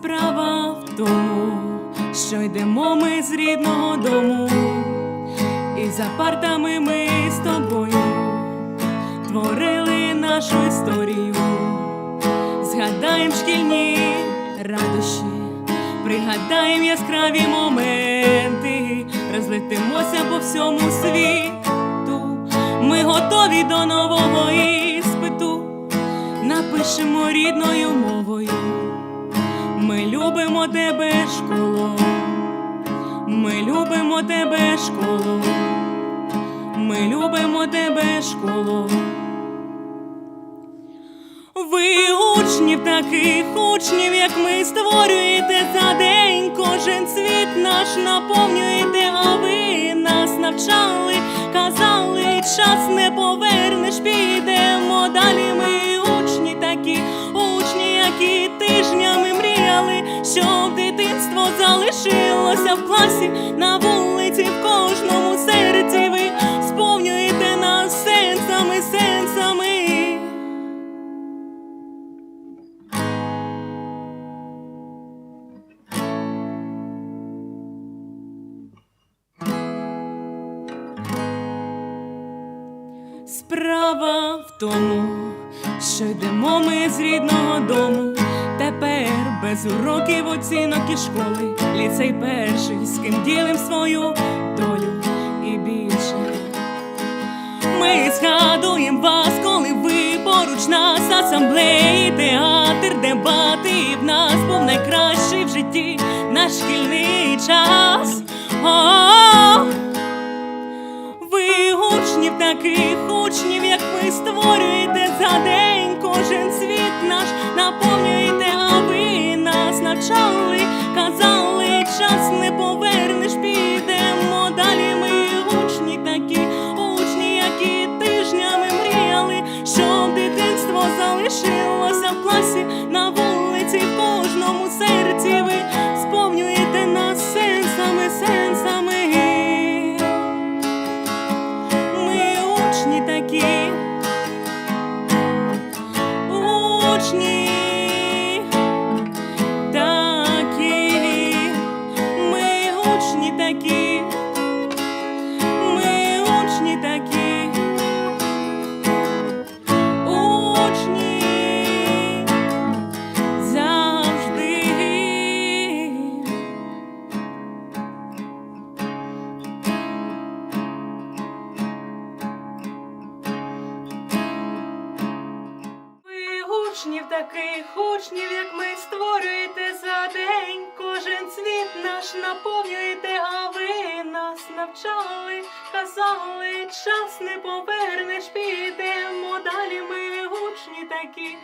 Справа в тому, що йдемо ми з рідного дому, і за партами ми з тобою творили нашу історію, згадаєм шкільні радощі, пригадаєм яскраві моменти, розлетимося по всьому світу. Ми готові до нового іспиту, напишемо рідною мовою. Любимо тебе, школо, ми любимо тебе, школо, ми любимо тебе, школо. Ви учнів, таких учнів, як ми створюєте за день, кожен світ наш наповнюєте, а ви нас навчали, казали, час не повернеш, підемо далі. Ми учні такі, учні, які тижнями мріяли, щоб дитинство залишилося в класі на вулиці, в кожному серці. Ви сповнюєте нас сенсами, сенсами. Справа в тому, що йдемо ми з рідного дому. Без уроків, оцінок і школи, ліцей перший, з ким ділим свою долю і більше. Ми згадуємо вас, коли ви поруч нас, асамблеї, театр, дебати. І в нас був найкращий в житті наш шкільний час. Ви учнів, таких учнів, як ви створюєте за день, кожен світ наш сенсами, сенсами. Ми учні такі, учні такі, ми учні такі, ми учні такі, Учнів таких учнів, як ми створюєте за день. Кожен світ наш наповнюєте, а ви нас навчали, казали, час не повернеш, підемо далі. Ми учні такі,